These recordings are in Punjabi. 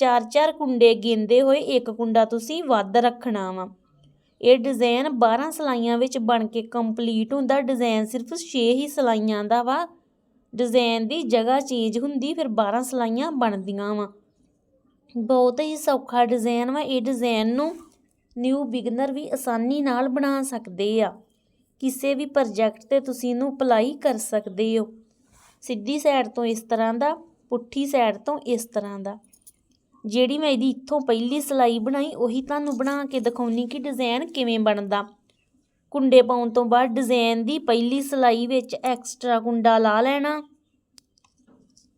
ਚਾਰ ਚਾਰ ਕੁੰਡੇ ਗਿਣਦੇ ਹੋਏ ਇੱਕ ਕੁੰਡਾ ਤੁਸੀਂ ਵੱਧ ਰੱਖਣਾ ਵਾ। ਇਹ ਡਿਜ਼ਾਈਨ 12 ਸਲਾਈਆਂ ਵਿੱਚ ਬਣ ਕੇ ਕੰਪਲੀਟ ਹੁੰਦਾ। ਡਿਜ਼ਾਈਨ ਸਿਰਫ 6 ਹੀ ਸਲਾਈਆਂ ਦਾ ਵਾ। ਡਿਜ਼ਾਈਨ ਦੀ ਜਗ੍ਹਾ ਚੇਂਜ ਹੁੰਦੀ, ਫਿਰ 12 ਸਲਾਈਆਂ ਬਣਦੀਆਂ ਵਾ। ਬਹੁਤ ਹੀ ਸੌਖਾ ਡਿਜ਼ਾਈਨ ਵਾ। ਇਹ ਡਿਜ਼ਾਈਨ ਨੂੰ ਨਿਊ ਬਿਗਨਰ ਵੀ ਆਸਾਨੀ ਨਾਲ ਬਣਾ ਸਕਦੇ ਆ। ਕਿਸੇ ਵੀ ਪ੍ਰੋਜੈਕਟ ਤੇ ਤੁਸੀਂ ਇਹਨੂੰ ਅਪਲਾਈ ਕਰ ਸਕਦੇ ਹੋ। ਸਿੱਧੀ ਸਾਈਡ ਤੋਂ ਇਸ ਤਰ੍ਹਾਂ ਦਾ, ਪੁੱਠੀ ਸਾਈਡ ਤੋਂ ਇਸ ਤਰ੍ਹਾਂ ਦਾ। ਜਿਹੜੀ ਮੈਂ ਇਹਦੀ ਇੱਥੋਂ ਪਹਿਲੀ ਸਲਾਈ ਬਣਾਈ, ਉਹੀ ਤੁਹਾਨੂੰ ਬਣਾ ਕੇ ਦਿਖਾਉਣੀ ਕਿ ਡਿਜ਼ਾਈਨ ਕਿਵੇਂ ਬਣਦਾ। ਕੁੰਡੇ ਪਾਉਣ ਤੋਂ ਬਾਅਦ ਡਿਜ਼ਾਈਨ ਦੀ ਪਹਿਲੀ ਸਲਾਈ ਵਿੱਚ ਐਕਸਟਰਾ ਕੁੰਡਾ ਲਾ ਲੈਣਾ।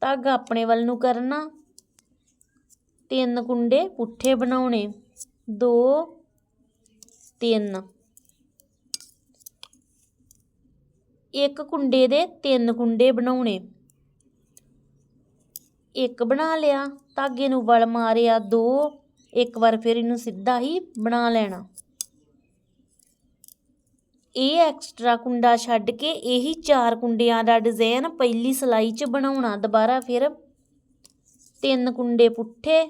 ਧਾਗਾ ਆਪਣੇ ਵੱਲ ਨੂੰ ਕਰਨਾ। ਤਿੰਨ ਕੁੰਡੇ ਪੁੱਠੇ ਬਣਾਉਣੇ। ਦੋ, ਤਿੰਨ। ਇੱਕ ਕੁੰਡੇ ਦੇ ਤਿੰਨ ਕੁੰਡੇ ਬਣਾਉਣੇ। ਇੱਕ ਬਣਾ ਲਿਆ, ਧਾਗੇ ਨੂੰ ਵਲ ਮਾਰਿਆ ਦੋ, ਇੱਕ ਵਾਰ ਫਿਰ ਇਹਨੂੰ ਸਿੱਧਾ ਹੀ ਬਣਾ ਲੈਣਾ। ਇਹ ਐਕਸਟਰਾ ਕੁੰਡਾ ਛੱਡ ਕੇ ਇਹੀ ਚਾਰ ਕੁੰਡਿਆਂ ਦਾ ਡਿਜ਼ਾਈਨ ਪਹਿਲੀ ਸਲਾਈ 'ਚ ਬਣਾਉਣਾ। ਦੁਬਾਰਾ ਫਿਰ ਤਿੰਨ ਕੁੰਡੇ ਪੁੱਠੇ,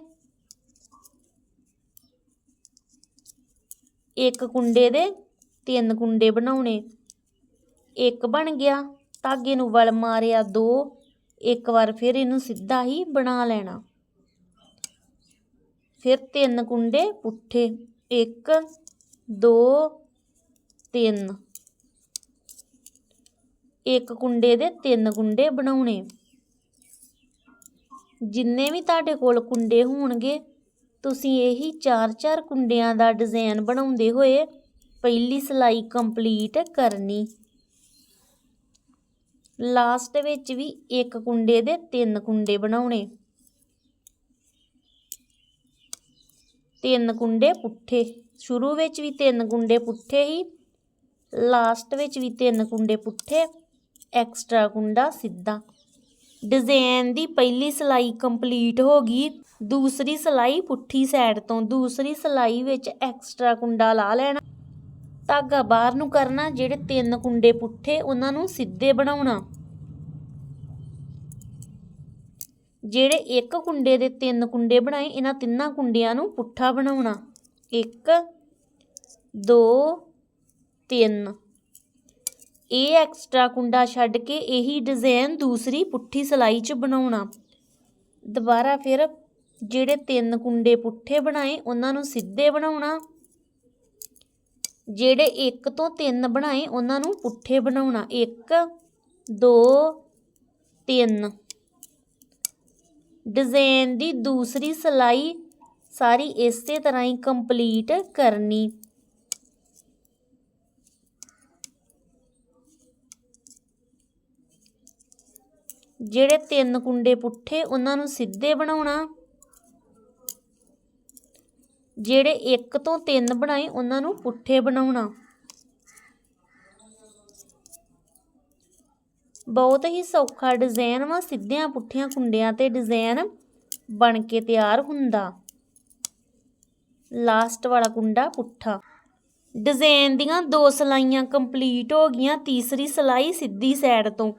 ਇੱਕ ਕੁੰਡੇ ਦੇ ਤਿੰਨ ਕੁੰਡੇ ਬਣਾਉਣੇ। ਇੱਕ ਬਣ ਗਿਆ, ਧਾਗੇ ਨੂੰ ਵਲ ਮਾਰਿਆ ਦੋ ਇੱਕ ਵਾਰ ਫਿਰ ਇਹਨੂੰ ਸਿੱਧਾ ਹੀ ਬਣਾ ਲੈਣਾ। ਫਿਰ ਤਿੰਨ ਕੁੰਡੇ ਪੁੱਠੇ। 1 2 3 ਇੱਕ ਕੁੰਡੇ ਦੇ ਤਿੰਨ ਕੁੰਡੇ ਬਣਾਉਣੇ। ਜਿੰਨੇ ਵੀ ਤੁਹਾਡੇ ਕੋਲ ਕੁੰਡੇ ਹੋਣਗੇ, ਤੁਸੀਂ ਇਹੀ ਚਾਰ ਚਾਰ ਕੁੰਡਿਆਂ ਦਾ ਡਿਜ਼ਾਈਨ ਬਣਾਉਂਦੇ ਹੋਏ ਪਹਿਲੀ ਸਲਾਈ ਕੰਪਲੀਟ ਕਰਨੀ। ਲਾਸਟ ਵਿੱਚ ਵੀ ਇੱਕ ਕੁੰਡੇ ਦੇ ਤਿੰਨ ਕੁੰਡੇ ਬਣਾਉਣੇ। ਤਿੰਨ ਕੁੰਡੇ ਪੁੱਠੇ। ਸ਼ੁਰੂ ਵਿੱਚ ਵੀ ਤਿੰਨ ਕੁੰਡੇ ਪੁੱਠੇ ਹੀ, ਲਾਸਟ ਵਿੱਚ ਵੀ ਤਿੰਨ ਕੁੰਡੇ ਪੁੱਠੇ, ਐਕਸਟਰਾ ਕੁੰਡਾ ਸਿੱਧਾ। ਡਿਜ਼ਾਈਨ ਦੀ ਪਹਿਲੀ ਸਲਾਈ ਕੰਪਲੀਟ ਹੋ ਗਈ। ਦੂਸਰੀ ਸਲਾਈ ਪੁੱਠੀ ਸਾਈਡ ਤੋਂ, ਦੂਸਰੀ ਸਲਾਈ ਵਿੱਚ ਐਕਸਟਰਾ ਕੁੰਡਾ ਲਾ ਲੈਣਾ। ਧਾਗਾ ਬਾਹਰ ਨੂੰ ਕਰਨਾ, ਜਿਹੜੇ ਤਿੰਨ ਕੁੰਡੇ ਪੁੱਠੇ, ਉਹਨਾਂ ਨੂੰ ਸਿੱਧੇ ਬਣਾਉਣਾ। ਜਿਹੜੇ ਇੱਕ ਕੁੰਡੇ ਦੇ ਤਿੰਨ ਕੁੰਡੇ ਬਣਾਏ, ਇਹਨਾਂ ਤਿੰਨਾਂ ਕੁੰਡਿਆਂ ਨੂੰ ਪੁੱਠਾ ਬਣਾਉਣਾ। 1 2 3 ਇਹ ਐਕਸਟਰਾ ਕੁੰਡਾ ਛੱਡ ਕੇ ਇਹੀ ਡਿਜ਼ਾਈਨ ਦੂਸਰੀ ਪੁੱਠੀ ਸਲਾਈ 'ਚ ਬਣਾਉਣਾ। ਦੁਬਾਰਾ ਫਿਰ ਜਿਹੜੇ ਤਿੰਨ ਕੁੰਡੇ ਪੁੱਠੇ ਬਣਾਏ, ਉਹਨਾਂ ਨੂੰ ਸਿੱਧੇ ਬਣਾਉਣਾ। ਜਿਹੜੇ ਇੱਕ ਤੋਂ ਤਿੰਨ ਬਣਾਏ, ਉਹਨਾਂ ਨੂੰ ਪੁੱਠੇ ਬਣਾਉਣਾ। 1 2 3 ਡਿਜ਼ਾਈਨ ਦੀ ਦੂਸਰੀ ਸਲਾਈ ਸਾਰੀ ਇਸੇ ਤਰ੍ਹਾਂ ਹੀ ਕੰਪਲੀਟ ਕਰਨੀ। ਜਿਹੜੇ ਤਿੰਨ ਕੁੰਡੇ ਪੁੱਠੇ, ਉਹਨਾਂ ਨੂੰ ਸਿੱਧੇ ਬਣਾਉਣਾ। ਜਿਹੜੇ ਇੱਕ ਤੋਂ ਤਿੰਨ ਬਣਾਏ, ਉਹਨਾਂ ਨੂੰ ਪੁੱਠੇ ਬਣਾਉਣਾ। ਬਹੁਤ ਹੀ ਸੌਖਾ ਡਿਜ਼ਾਈਨ ਵਾ, ਸਿੱਧਿਆਂ ਪੁੱਠਿਆਂ ਕੁੰਡਿਆਂ ਤੇ ਡਿਜ਼ਾਈਨ ਬਣ ਕੇ ਤਿਆਰ ਹੁੰਦਾ। ਲਾਸਟ ਵਾਲਾ ਕੁੰਡਾ ਪੁੱਠਾ। ਡਿਜ਼ਾਈਨ ਦੀਆਂ ਦੋ ਸਲਾਈਆਂ ਕੰਪਲੀਟ ਹੋ ਗਈਆਂ, ਤੀਸਰੀ ਸਲਾਈ ਸਿੱਧੀ ਸਾਈਡ ਤੋਂ।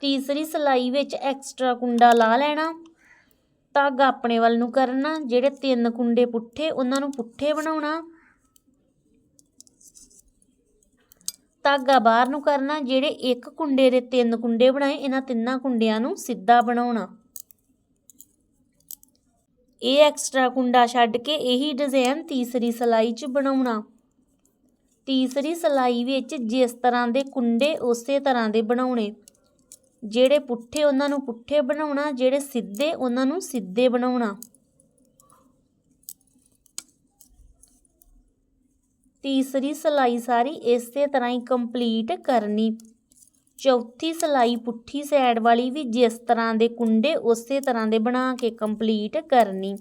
ਤੀਸਰੀ ਸਲਾਈ ਵਿੱਚ ਐਕਸਟਰਾ ਕੁੰਡਾ ਲਾ ਲੈਣਾ। ਧਾਗਾ ਆਪਣੇ ਵੱਲ ਨੂੰ ਕਰਨਾ, ਜਿਹੜੇ ਤਿੰਨ ਕੁੰਡੇ ਪੁੱਠੇ, ਉਹਨਾਂ ਨੂੰ ਪੁੱਠੇ ਬਣਾਉਣਾ। ਧਾਗਾ ਬਾਹਰ ਨੂੰ ਕਰਨਾ, ਜਿਹੜੇ ਇੱਕ ਕੁੰਡੇ ਦੇ ਤਿੰਨ ਕੁੰਡੇ ਬਣਾਏ, ਇਹਨਾਂ ਤਿੰਨਾਂ ਕੁੰਡਿਆਂ ਨੂੰ ਸਿੱਧਾ ਬਣਾਉਣਾ। ਇਹ ਐਕਸਟਰਾ ਕੁੰਡਾ ਛੱਡ ਕੇ ਇਹੀ ਡਿਜ਼ਾਈਨ ਤੀਸਰੀ ਸਲਾਈ 'ਚ ਬਣਾਉਣਾ। ਤੀਸਰੀ ਸਲਾਈ ਵਿੱਚ ਜਿਸ ਤਰ੍ਹਾਂ ਦੇ ਕੁੰਡੇ, ਉਸੇ ਤਰ੍ਹਾਂ ਦੇ ਬਣਾਉਣੇ। ਜਿਹੜੇ ਪੁੱਠੇ ਉਹਨਾਂ ਨੂੰ ਪੁੱਠੇ ਬਣਾਉਣਾ, ਜਿਹੜੇ ਸਿੱਧੇ ਉਹਨਾਂ ਨੂੰ ਸਿੱਧੇ ਬਣਾਉਣਾ। ਤੀਸਰੀ ਸਲਾਈ ਸਾਰੀ ਇਸੇ ਤਰ੍ਹਾਂ ਹੀ ਕੰਪਲੀਟ ਕਰਨੀ। ਚੌਥੀ ਸਲਾਈ ਪੁੱਠੀ ਸਾਈਡ ਵਾਲੀ ਵੀ ਜਿਸ ਤਰ੍ਹਾਂ ਦੇ ਕੁੰਡੇ, ਉਸੇ ਤਰ੍ਹਾਂ ਦੇ ਬਣਾ ਕੇ ਕੰਪਲੀਟ ਕਰਨੀ।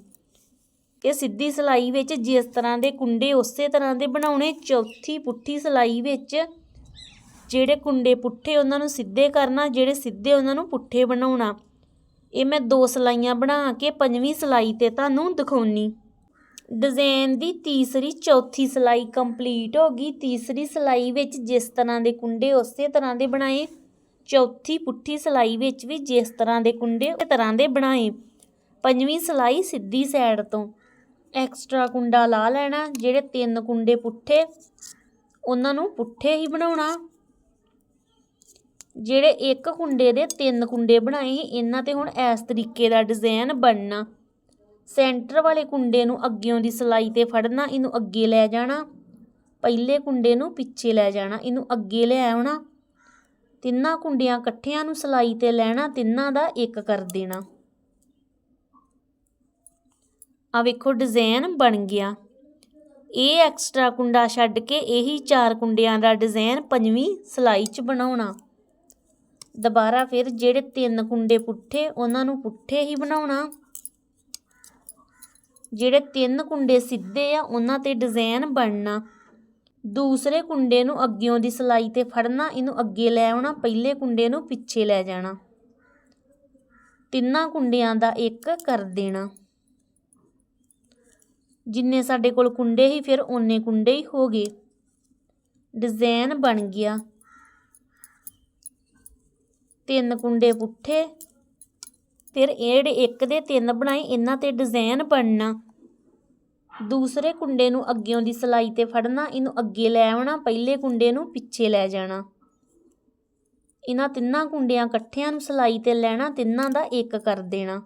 ਕਿ ਸਿੱਧੀ ਸਿਲਾਈ ਵਿੱਚ ਜਿਸ ਤਰ੍ਹਾਂ ਦੇ ਕੁੰਡੇ, ਉਸੇ ਤਰ੍ਹਾਂ ਦੇ ਬਣਾਉਣੇ। ਚੌਥੀ ਪੁੱਠੀ ਸਿਲਾਈ ਵਿੱਚ ਜਿਹੜੇ ਕੁੰਡੇ ਪੁੱਠੇ ਉਹਨਾਂ ਨੂੰ ਸਿੱਧੇ ਕਰਨਾ, ਜਿਹੜੇ ਸਿੱਧੇ ਉਹਨਾਂ ਨੂੰ ਪੁੱਠੇ ਬਣਾਉਣਾ। ਇਹ ਮੈਂ ਦੋ ਸਲਾਈਆਂ ਬਣਾ ਕੇ ਪੰਜਵੀਂ ਸਲਾਈ ਤੇ ਤੁਹਾਨੂੰ ਦਿਖਾਉਣੀ। ਡਿਜ਼ਾਈਨ ਦੀ ਤੀਸਰੀ, ਚੌਥੀ ਸਲਾਈ ਕੰਪਲੀਟ ਹੋ ਗਈ। ਤੀਸਰੀ ਸਲਾਈ ਵਿੱਚ ਜਿਸ ਤਰ੍ਹਾਂ ਦੇ ਕੁੰਡੇ ਉਸੇ ਤਰ੍ਹਾਂ ਦੇ ਬਣਾਏ। ਚੌਥੀ, ਪੁੱਠੀ ਸਲਾਈ ਵਿੱਚ ਵੀ ਜਿਸ ਤਰ੍ਹਾਂ ਦੇ ਕੁੰਡੇ ਉਸੇ ਤਰ੍ਹਾਂ ਦੇ ਬਣਾਏ। ਪੰਜਵੀਂ ਸਲਾਈ ਸਿੱਧੀ ਸਾਈਡ ਤੋਂ। ਐਕਸਟਰਾ ਕੁੰਡਾ ਲਾ ਲੈਣਾ, ਜਿਹੜੇ ਤਿੰਨ ਕੁੰਡੇ ਪੁੱਠੇ, ਉਹਨਾਂ ਨੂੰ ਪੁੱਠੇ ਹੀ ਬਣਾਉਣਾ। ਜਿਹੜੇ ਇੱਕ ਕੁੰਡੇ ਦੇ ਤਿੰਨ ਕੁੰਡੇ ਬਣਾਏ ਸੀ, ਇਹਨਾਂ ਤੇ ਹੁਣ ਇਸ ਤਰੀਕੇ ਦਾ ਡਿਜ਼ਾਈਨ ਬਣਨਾ। ਸੈਂਟਰ ਵਾਲੇ ਕੁੰਡੇ ਨੂੰ ਅੱਗਿਓਂ ਦੀ ਸਲਾਈ ਤੇ ਫੜਨਾ, ਇਹਨੂੰ ਅੱਗੇ ਲੈ ਜਾਣਾ। ਪਹਿਲੇ ਕੁੰਡੇ ਨੂੰ ਪਿੱਛੇ ਲੈ ਜਾਣਾ, ਇਹਨੂੰ ਅੱਗੇ ਲੈ ਆਉਣਾ। ਤਿੰਨਾਂ ਕੁੰਡਿਆਂ ਇਕੱਠਿਆਂ ਨੂੰ ਸਲਾਈ ਤੇ ਲੈਣਾ, ਤਿੰਨਾਂ ਦਾ ਇੱਕ ਕਰ ਦੇਣਾ। ਆ ਵੇਖੋ ਡਿਜ਼ਾਈਨ ਬਣ ਗਿਆ। ਇਹ ਐਕਸਟਰਾ ਕੁੰਡਾ ਛੱਡ ਕੇ ਇਹੀ ਚਾਰ ਕੁੰਡਿਆਂ ਦਾ ਡਿਜ਼ਾਈਨ ਪੰਜਵੀਂ ਸਲਾਈ 'ਚ ਬਣਾਉਣਾ। ਦੁਬਾਰਾ ਫਿਰ ਜਿਹੜੇ ਤਿੰਨ ਕੁੰਡੇ ਪੁੱਠੇ, ਉਹਨਾਂ ਨੂੰ ਪੁੱਠੇ ਹੀ ਬਣਾਉਣਾ। ਜਿਹੜੇ ਤਿੰਨ ਕੁੰਡੇ ਸਿੱਧੇ ਆ, ਉਹਨਾਂ ਤੇ ਡਿਜ਼ਾਈਨ ਬਣਨਾ। ਦੂਸਰੇ ਕੁੰਡੇ ਨੂੰ ਅੱਗਿਓਂ ਦੀ ਸਲਾਈ ਤੇ ਫੜਨਾ, ਇਹਨੂੰ ਅੱਗੇ ਲੈ ਆਉਣਾ, ਪਹਿਲੇ ਕੁੰਡੇ ਨੂੰ ਪਿੱਛੇ ਲੈ ਜਾਣਾ। ਤਿੰਨਾਂ ਕੁੰਡਿਆਂ ਦਾ ਇੱਕ ਕਰ ਦੇਣਾ। ਜਿੰਨੇ ਸਾਡੇ ਕੋਲ ਕੁੰਡੇ ਹੀ ਫਿਰ ਓਨੇ ਕੁੰਡੇ ਹੀ ਹੋ ਗਏ। ਡਿਜ਼ਾਈਨ ਬਣ ਗਿਆ। ਤਿੰਨ ਕੁੰਡੇ ਪੁੱਠੇ। ਫਿਰ ਇਹ ਜਿਹੜੇ ਇੱਕ ਦੇ ਤਿੰਨ ਬਣਾਏ, ਇਹਨਾਂ ਤੇ ਡਿਜ਼ਾਈਨ ਬਣਨਾ। ਦੂਸਰੇ ਕੁੰਡੇ ਨੂੰ ਅੱਗਿਓਂ ਦੀ ਸਲਾਈ ਤੇ ਫੜਨਾ, ਇਹਨੂੰ ਅੱਗੇ ਲੈ ਆਉਣਾ, ਪਹਿਲੇ ਕੁੰਡੇ ਨੂੰ ਪਿੱਛੇ ਲੈ ਜਾਣਾ। ਇਹਨਾਂ ਤਿੰਨਾਂ ਕੁੰਡਿਆਂ ਇਕੱਠਿਆਂ ਨੂੰ ਸਲਾਈ ਤੇ ਲੈਣਾ, ਤਿੰਨਾਂ ਦਾ ਇੱਕ ਕਰ ਦੇਣਾ।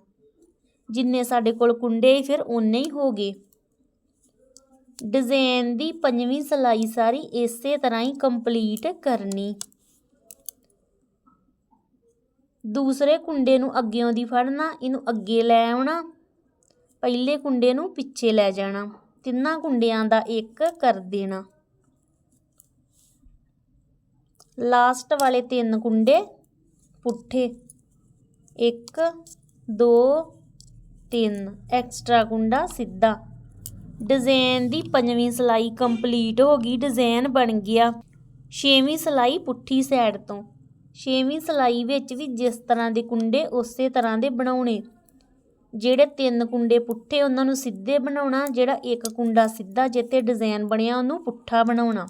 ਜਿੰਨੇ ਸਾਡੇ ਕੋਲ ਕੁੰਡੇ ਫਿਰ ਓਨੇ ਹੀ ਹੋ ਗਏ। ਡਿਜ਼ਾਈਨ ਦੀ ਪੰਜਵੀਂ ਸਲਾਈ ਸਾਰੀ ਇਸੇ ਤਰ੍ਹਾਂ ਹੀ ਕੰਪਲੀਟ ਕਰਨੀ। ਦੂਸਰੇ ਕੁੰਡੇ ਨੂੰ ਅੱਗਿਓਂ ਦੀ ਫੜਨਾ, ਇਹਨੂੰ ਅੱਗੇ ਲੈ ਆਉਣਾ, ਪਹਿਲੇ ਕੁੰਡੇ ਨੂੰ ਪਿੱਛੇ ਲੈ ਜਾਣਾ, ਤਿੰਨਾਂ ਕੁੰਡਿਆਂ ਦਾ ਇੱਕ ਕਰ ਦੇਣਾ। ਲਾਸਟ ਵਾਲੇ ਤਿੰਨ ਕੁੰਡੇ ਪੁੱਠੇ। 1 2 3 ਐਕਸਟਰਾ ਕੁੰਡਾ ਸਿੱਧਾ। ਡਿਜ਼ਾਈਨ ਦੀ ਪੰਜਵੀਂ ਸਲਾਈ ਕੰਪਲੀਟ ਹੋ ਗਈ ਡਿਜ਼ਾਈਨ ਬਣ ਗਿਆ। ਛੇਵੀਂ ਸਲਾਈ ਪੁੱਠੀ ਸਾਈਡ ਤੋਂ। ਛੇਵੀਂ ਸਲਾਈ ਵਿੱਚ ਵੀ ਜਿਸ ਤਰ੍ਹਾਂ ਦੇ ਕੁੰਡੇ, ਉਸੇ ਤਰ੍ਹਾਂ ਦੇ ਬਣਾਉਣੇ। ਜਿਹੜੇ ਤਿੰਨ ਕੁੰਡੇ ਪੁੱਠੇ, ਉਹਨਾਂ ਨੂੰ ਸਿੱਧੇ ਬਣਾਉਣਾ। ਜਿਹੜਾ ਇੱਕ ਕੁੰਡਾ ਸਿੱਧਾ ਜਿੱਤੇ ਡਿਜ਼ਾਈਨ ਬਣਿਆ, ਉਹਨੂੰ ਪੁੱਠਾ ਬਣਾਉਣਾ।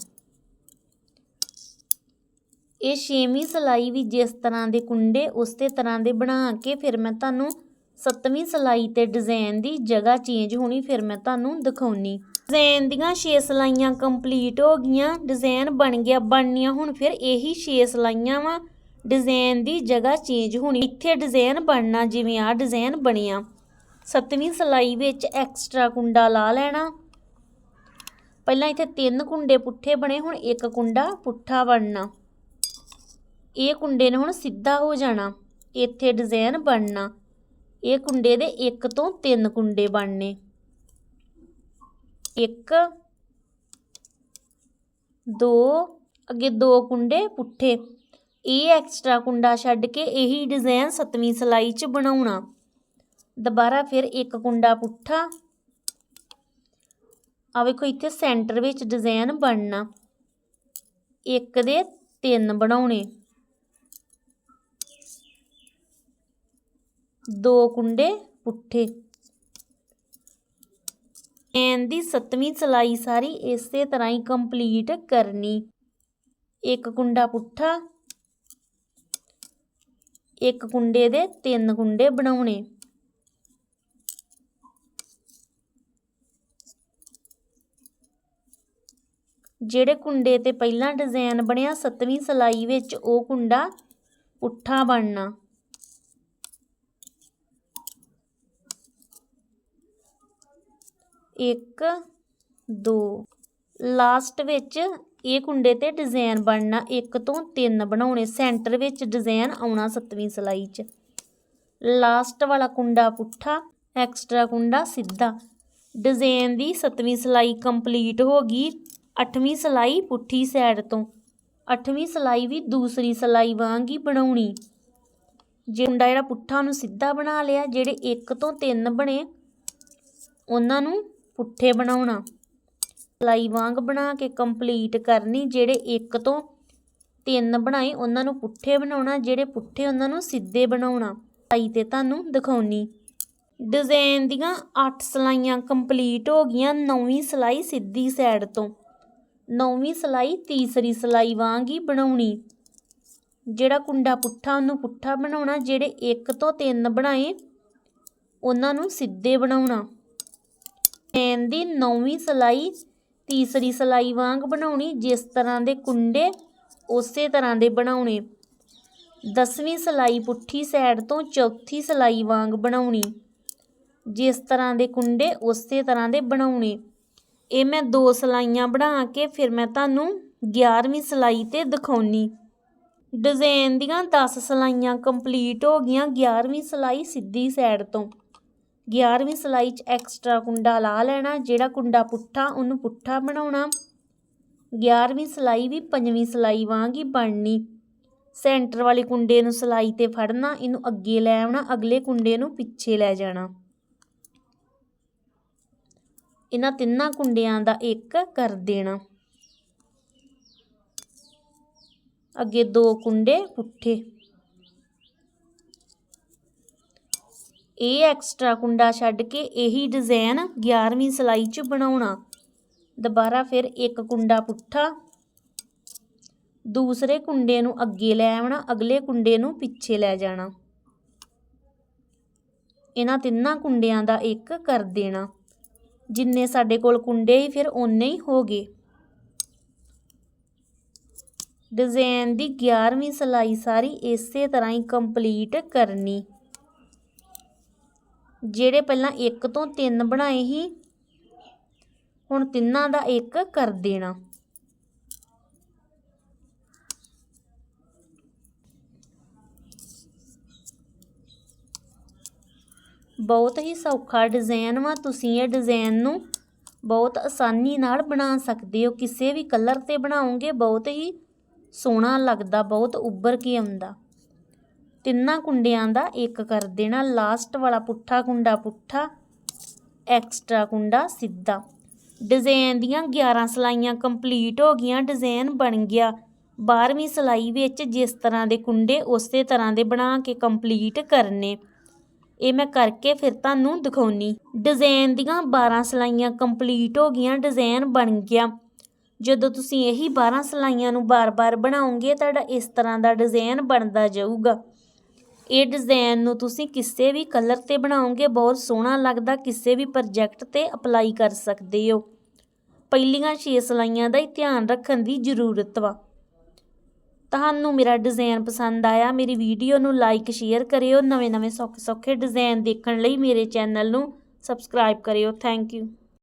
ਇਹ ਛੇਵੀਂ ਸਲਾਈ ਵੀ ਜਿਸ ਤਰ੍ਹਾਂ ਦੇ ਕੁੰਡੇ, ਉਸੇ ਤਰ੍ਹਾਂ ਦੇ ਬਣਾ ਕੇ ਫਿਰ ਮੈਂ ਤੁਹਾਨੂੰ ਸੱਤਵੀਂ ਸਲਾਈ ਤੇ ਡਿਜ਼ਾਈਨ ਦੀ ਜਗ੍ਹਾ ਚੇਂਜ ਹੋਣੀ, ਫਿਰ ਮੈਂ ਤੁਹਾਨੂੰ ਦਿਖਾਉਣੀ। ਡਿਜ਼ਾਈਨ ਦੀਆਂ 6 ਸਲਾਈਆਂ ਕੰਪਲੀਟ ਹੋ ਗਈਆਂ। ਡਿਜ਼ਾਈਨ ਬਣ ਗਿਆ, ਬਣਨੀਆਂ ਹੁਣ ਫਿਰ ਇਹੀ 6 ਸਲਾਈਆਂ ਵਾ। ਡਿਜ਼ਾਈਨ ਦੀ ਜਗ੍ਹਾ ਚੇਂਜ ਹੋਣੀ। ਇੱਥੇ ਡਿਜ਼ਾਈਨ ਬਣਨਾ, ਜਿਵੇਂ ਆ ਡਿਜ਼ਾਈਨ ਬਣਿਆ ਸੱਤਵੀਂ ਸਲਾਈ ਵਿੱਚ ਐਕਸਟਰਾ ਕੁੰਡਾ ਲਾ ਲੈਣਾ। ਪਹਿਲਾਂ ਇੱਥੇ ਤਿੰਨ ਕੁੰਡੇ ਪੁੱਠੇ ਬਣੇ, ਹੁਣ ਇੱਕ ਕੁੰਡਾ ਪੁੱਠਾ ਬਣਨਾ। ਇਹ ਕੁੰਡੇ ਨੇ ਹੁਣ ਸਿੱਧਾ ਹੋ ਜਾਣਾ। ਇੱਥੇ ਡਿਜ਼ਾਈਨ ਬਣਨਾ। ਇਹ ਕੁੰਡੇ ਦੇ ਇੱਕ ਤੋਂ ਤਿੰਨ ਕੁੰਡੇ ਬਣਨੇ। ਇੱਕ, ਦੋ, ਅੱਗੇ ਦੋ ਕੁੰਡੇ ਪੁੱਠੇ। ਇਹ ਐਕਸਟਰਾ ਕੁੰਡਾ ਛੱਡ ਕੇ ਇਹੀ ਡਿਜ਼ਾਈਨ ਸੱਤਵੀਂ ਸਲਾਈ 'ਚ ਬਣਾਉਣਾ। ਦੁਬਾਰਾ ਫਿਰ ਇੱਕ ਕੁੰਡਾ ਪੁੱਠਾ। ਆ ਵੇਖੋ, ਇੱਥੇ ਸੈਂਟਰ ਵਿੱਚ ਡਿਜ਼ਾਈਨ ਬਣਨਾ। ਇੱਕ ਦੇ ਤਿੰਨ ਬਣਾਉਣੇ। ਦੋ ਕੁੰਡੇ ਪੁੱਠੇ। ਐਨ ਦੀ ਸੱਤਵੀਂ ਸਲਾਈ ਸਾਰੀ ਇਸੇ ਤਰ੍ਹਾਂ ਹੀ ਕੰਪਲੀਟ ਕਰਨੀ। ਇੱਕ ਕੁੰਡਾ ਪੁੱਠਾ। ਇੱਕ ਕੁੰਡੇ ਦੇ ਤਿੰਨ ਕੁੰਡੇ ਬਣਾਉਣੇ। ਜਿਹੜੇ ਕੁੰਡੇ ਤੇ ਪਹਿਲਾਂ ਡਿਜ਼ਾਈਨ ਬਣਿਆ ਸੱਤਵੀਂ ਸਲਾਈ ਵਿੱਚ ਉਹ ਕੁੰਡਾ ਪੁੱਠਾ ਬਣਨਾ। ਇੱਕ, ਦੋ, ਲਾਸਟ ਵਿੱਚ ਇਹ ਕੁੰਡੇ ਤੇ ਡਿਜ਼ਾਈਨ ਬਣਨਾ ਇੱਕ ਤੋਂ ਤਿੰਨ ਬਣਾਉਣੇ, ਸੈਂਟਰ ਵਿੱਚ ਡਿਜ਼ਾਈਨ ਆਉਣਾ ਸੱਤਵੀਂ ਸਲਾਈ 'ਚ। ਲਾਸਟ ਵਾਲਾ ਕੁੰਡਾ ਪੁੱਠਾ, ਐਕਸਟਰਾ ਕੁੰਡਾ ਸਿੱਧਾ। ਡਿਜ਼ਾਈਨ ਦੀ ਸੱਤਵੀਂ ਸਲਾਈ ਕੰਪਲੀਟ ਹੋ ਗਈ, ਅੱਠਵੀਂ ਸਲਾਈ ਪੁੱਠੀ ਸਾਈਡ ਤੋਂ। ਅੱਠਵੀਂ ਸਲਾਈ ਵੀ ਦੂਸਰੀ ਸਲਾਈ ਵਾਂਗ ਹੀ ਬਣਾਉਣੀ। ਜੇ ਕੁੰਡਾ ਜਿਹੜਾ ਪੁੱਠਾ ਉਹਨੂੰ ਸਿੱਧਾ ਬਣਾ ਲਿਆ, ਜਿਹੜੇ ਇੱਕ ਤੋਂ ਤਿੰਨ ਬਣੇ, ਉਹਨਾਂ ਨੂੰ ਪੁੱਠੇ ਬਣਾਉਣਾ। ਸਲਾਈ ਵਾਂਗ ਬਣਾ ਕੇ ਕੰਪਲੀਟ ਕਰਨੀ, ਜਿਹੜੇ ਇੱਕ ਤੋਂ ਤਿੰਨ ਬਣਾਏ, ਉਹਨਾਂ ਨੂੰ ਪੁੱਠੇ ਬਣਾਉਣਾ, ਜਿਹੜੇ ਪੁੱਠੇ ਉਹਨਾਂ ਨੂੰ ਸਿੱਧੇ ਬਣਾਉਣਾ। ਸਲਾਈ ਤੇ ਤੁਹਾਨੂੰ ਦਿਖਾਉਣੀ। ਡਿਜ਼ਾਈਨ ਦੀਆਂ 8 ਸਲਾਈਆਂ ਕੰਪਲੀਟ ਹੋ ਗਈਆਂ, ਨੌਵੀਂ ਸਲਾਈ ਸਿੱਧੀ ਸਾਈਡ ਤੋਂ। ਨੌਵੀਂ ਸਲਾਈ ਤੀਸਰੀ ਸਲਾਈ ਵਾਂਗ ਹੀ ਬਣਾਉਣੀ। ਜਿਹੜਾ ਕੁੰਡਾ ਪੁੱਠਾ, ਉਹਨੂੰ ਪੁੱਠਾ ਬਣਾਉਣਾ, ਜਿਹੜੇ ਇੱਕ ਤੋਂ ਤਿੰਨ ਬਣਾਏ, ਉਹਨਾਂ ਨੂੰ ਸਿੱਧੇ ਬਣਾਉਣਾ। ਐਨ ਦੀ ਨੌਵੀਂ ਸਲਾਈ ਤੀਸਰੀ ਸਲਾਈ ਵਾਂਗ ਬਣਾਉਣੀ, ਜਿਸ ਤਰ੍ਹਾਂ ਦੇ ਕੁੰਡੇ, ਉਸੇ ਤਰ੍ਹਾਂ ਦੇ ਬਣਾਉਣੇ। ਦਸਵੀਂ ਸਲਾਈ ਪੁੱਠੀ ਸਾਈਡ ਤੋਂ ਚੌਥੀ ਸਲਾਈ ਵਾਂਗ ਬਣਾਉਣੀ, ਜਿਸ ਤਰ੍ਹਾਂ ਦੇ ਕੁੰਡੇ, ਉਸੇ ਤਰ੍ਹਾਂ ਦੇ ਬਣਾਉਣੇ। ਇਹ ਮੈਂ ਦੋ ਸਲਾਈਆਂ ਬਣਾ ਕੇ ਫਿਰ ਮੈਂ ਤੁਹਾਨੂੰ 11ਵੀਂ ਸਲਾਈ ਤੇ ਦਿਖਾਉਣੀ। ਡਿਜ਼ਾਈਨ ਦੀਆਂ 10 ਸਲਾਈਆਂ ਕੰਪਲੀਟ ਹੋ ਗਈਆਂ 11ਵੀਂ ਸਲਾਈ ਸਿੱਧੀ ਸਾਈਡ ਤੋਂ। 11ਵੀਂ ਸਲਾਈ 'ਚ ਐਕਸਟਰਾ ਕੁੰਡਾ ਲਾ ਲੈਣਾ, ਜਿਹੜਾ ਕੁੰਡਾ ਪੁੱਠਾ, ਉਹਨੂੰ ਪੁੱਠਾ ਬਣਾਉਣਾ। 11ਵੀਂ ਸਲਾਈ ਵੀ ਪੰਜਵੀਂ ਸਲਾਈ ਵਾਂਗ ਹੀ ਬਣਨੀ। ਸੈਂਟਰ ਵਾਲੇ ਕੁੰਡੇ ਨੂੰ ਸਲਾਈ ਤੇ ਫੜਨਾ, ਇਹਨੂੰ ਅੱਗੇ ਲੈ ਆਉਣਾ, ਅਗਲੇ ਕੁੰਡੇ ਨੂੰ ਪਿੱਛੇ ਲੈ ਜਾਣਾ। ਇਹਨਾਂ ਤਿੰਨਾਂ ਕੁੰਡਿਆਂ ਦਾ ਇੱਕ ਕਰ ਦੇਣਾ। ਅੱਗੇ ਦੋ ਕੁੰਡੇ ਪੁੱਠੇ। ਇਹ ਐਕਸਟਰਾ ਕੁੰਡਾ ਛੱਡ ਕੇ ਇਹੀ ਡਿਜ਼ਾਈਨ 11ਵੀਂ ਸਲਾਈ 'ਚ ਬਣਾਉਣਾ। ਦੁਬਾਰਾ ਫਿਰ ਇੱਕ ਕੁੰਡਾ ਪੁੱਠਾ, ਦੂਸਰੇ ਕੁੰਡੇ ਨੂੰ ਅੱਗੇ ਲੈ ਆਉਣਾ, ਅਗਲੇ ਕੁੰਡੇ ਨੂੰ ਪਿੱਛੇ ਲੈ ਜਾਣਾ। ਇਹਨਾਂ ਤਿੰਨਾਂ ਕੁੰਡਿਆਂ ਦਾ ਇੱਕ ਕਰ ਦੇਣਾ। ਜਿੰਨੇ ਸਾਡੇ ਕੋਲ ਕੁੰਡੇ ਹੀ ਫਿਰ ਓਨੇ ਹੀ ਹੋ ਗਏ। ਡਿਜ਼ਾਈਨ ਦੀ 11ਵੀਂ ਸਲਾਈ ਸਾਰੀ ਇਸੇ ਤਰ੍ਹਾਂ ਹੀ ਕੰਪਲੀਟ ਕਰਨੀ। ਜਿਹੜੇ ਪਹਿਲਾਂ ਇੱਕ ਤੋਂ ਤਿੰਨ ਬਣਾਏ ਸੀ, ਹੁਣ ਤਿੰਨਾਂ ਦਾ ਇੱਕ ਕਰ ਦੇਣਾ। ਬਹੁਤ ਹੀ ਸੌਖਾ ਡਿਜ਼ਾਈਨ ਵਾ, ਤੁਸੀਂ ਇਹ ਡਿਜ਼ਾਈਨ ਨੂੰ ਬਹੁਤ ਆਸਾਨੀ ਨਾਲ ਬਣਾ ਸਕਦੇ ਹੋ। ਕਿਸੇ ਵੀ ਕਲਰ ਤੇ ਬਣਾਓਗੇ, ਬਹੁਤ ਹੀ ਸੋਹਣਾ ਲੱਗਦਾ, ਬਹੁਤ ਉੱਭਰ ਕੇ ਆਉਂਦਾ। ਤਿੰਨਾਂ ਕੁੰਡਿਆਂ ਦਾ ਇੱਕ ਕਰ ਦੇਣਾ। ਲਾਸਟ ਵਾਲਾ ਪੁੱਠਾ ਕੁੰਡਾ ਪੁੱਠਾ, ਐਕਸਟਰਾ ਕੁੰਡਾ ਸਿੱਧਾ। ਡਿਜ਼ਾਈਨ ਦੀਆਂ 11 ਸਲਾਈਆਂ ਕੰਪਲੀਟ ਹੋ ਗਈਆਂ ਡਿਜ਼ਾਈਨ ਬਣ ਗਿਆ। 12ਵੀਂ ਸਲਾਈ ਵਿੱਚ ਜਿਸ ਤਰ੍ਹਾਂ ਦੇ ਕੁੰਡੇ, ਉਸੇ ਤਰ੍ਹਾਂ ਦੇ ਬਣਾ ਕੇ ਕੰਪਲੀਟ ਕਰਨੇ। ਇਹ ਮੈਂ ਕਰਕੇ ਫਿਰ ਤੁਹਾਨੂੰ ਦਿਖਾਉਣੀ। ਡਿਜ਼ਾਈਨ ਦੀਆਂ 12 ਸਲਾਈਆਂ ਕੰਪਲੀਟ ਹੋ ਗਈਆਂ ਡਿਜ਼ਾਈਨ ਬਣ ਗਿਆ। ਜਦੋਂ ਤੁਸੀਂ ਇਹੀ 12 ਸਲਾਈਆਂ ਨੂੰ ਬਾਰ-ਬਾਰ ਬਣਾਉਂਗੇ ਤੁਹਾਡਾ ਇਸ ਤਰ੍ਹਾਂ ਦਾ ਡਿਜ਼ਾਈਨ ਬਣਦਾ ਜਾਊਗਾ। ਇਹ ਡਿਜ਼ਾਈਨ ਨੂੰ ਤੁਸੀਂ ਕਿਸੇ ਵੀ ਕਲਰ ਤੇ ਬਣਾਓਗੇ, ਬਹੁਤ ਸੋਹਣਾ ਲੱਗਦਾ, ਕਿਸੇ ਵੀ ਪ੍ਰੋਜੈਕਟ ਤੇ ਅਪਲਾਈ ਕਰ ਸਕਦੇ ਹੋ। ਪਹਿਲੀਆਂ 6 ਸਲਾਈਆਂ ਦਾ ਹੀ ਧਿਆਨ ਰੱਖਣ ਦੀ ਜ਼ਰੂਰਤ ਵਾ। ਤੁਹਾਨੂੰ ਮੇਰਾ ਡਿਜ਼ਾਈਨ ਪਸੰਦ ਆਇਆ, ਮੇਰੀ ਵੀਡੀਓ ਨੂੰ ਲਾਈਕ ਸ਼ੇਅਰ ਕਰਿਓ। ਨਵੇਂ-ਨਵੇਂ ਸੌਖੇ ਸੌਖੇ ਡਿਜ਼ਾਈਨ ਦੇਖਣ ਲਈ ਮੇਰੇ ਚੈਨਲ ਨੂੰ ਸਬਸਕ੍ਰਾਈਬ ਕਰਿਓ। Thank you